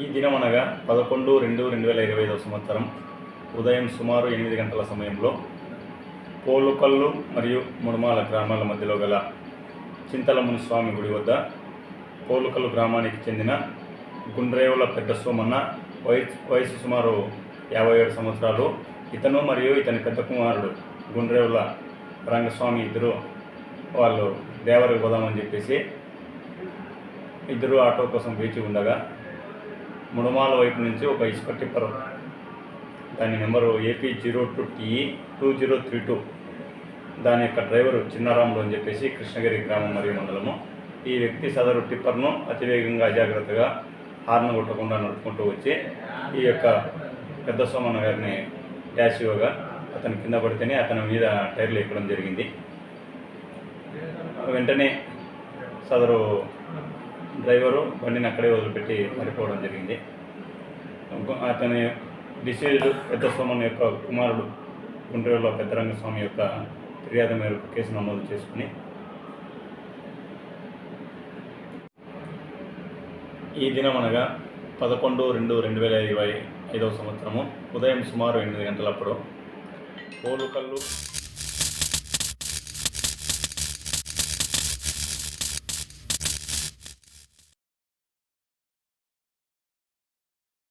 ఈ దినం అనగా పదకొండు రెండు రెండు వేల ఇరవై ఐదవ సంవత్సరం ఉదయం సుమారు ఎనిమిది గంటల సమయంలో పోలుకల్లు మరియు ముడుమాల గ్రామాల మధ్యలో గల చింతలముని స్వామి గుడి వద్ద పోలుకల్లు గ్రామానికి చెందిన గుండ్రేవుల పెద్ద సోమన్న వయసు వయసు సుమారు యాభై ఏడు సంవత్సరాలు. ఇతను మరియు ఇతని పెద్ద కుమారుడు గుండ్రేవుల రంగస్వామి ఇద్దరు వాళ్ళు దేవరికి పోదామని చెప్పేసి ఇద్దరు ఆటో కోసం వేచి ఉండగా ముడమాల వైపు నుంచి ఒక ఇసుక టిప్పర్ దాని number AP zero two TE two zero three two. దాని యొక్క డ్రైవరు చిన్నారాములు అని చెప్పేసి కృష్ణగిరి గ్రామం మరియు మండలము. ఈ వ్యక్తి సదరు టిప్పర్ను అతివేగంగా అజాగ్రత్తగా హార్న్ కొట్టకుండా నడుపుకుంటూ వచ్చి ఈ యొక్క పెద్ద సోమన్న గారిని డాష్ ఇవ్వగా అతను కింద పడితేనే అతని మీద టైర్లు ఎక్కడం జరిగింది. వెంటనే సదరు డ్రైవరు బండిని అక్కడే వదిలిపెట్టి పడిపోవడం జరిగింది. అతని డిసీజ్డ్ పెద్ద యొక్క కుమారుడు గుంటూరులో పెద్దరంగస్వామి యొక్క ఫిర్యాదు మేరకు కేసు నమోదు చేసుకుని ఈ దినం అనగా పదకొండు రెండు రెండు వేల ఇరవై ఐదవ సంవత్సరము ఉదయం సుమారు ఎనిమిది గంటలప్పుడు పోలుకల్లు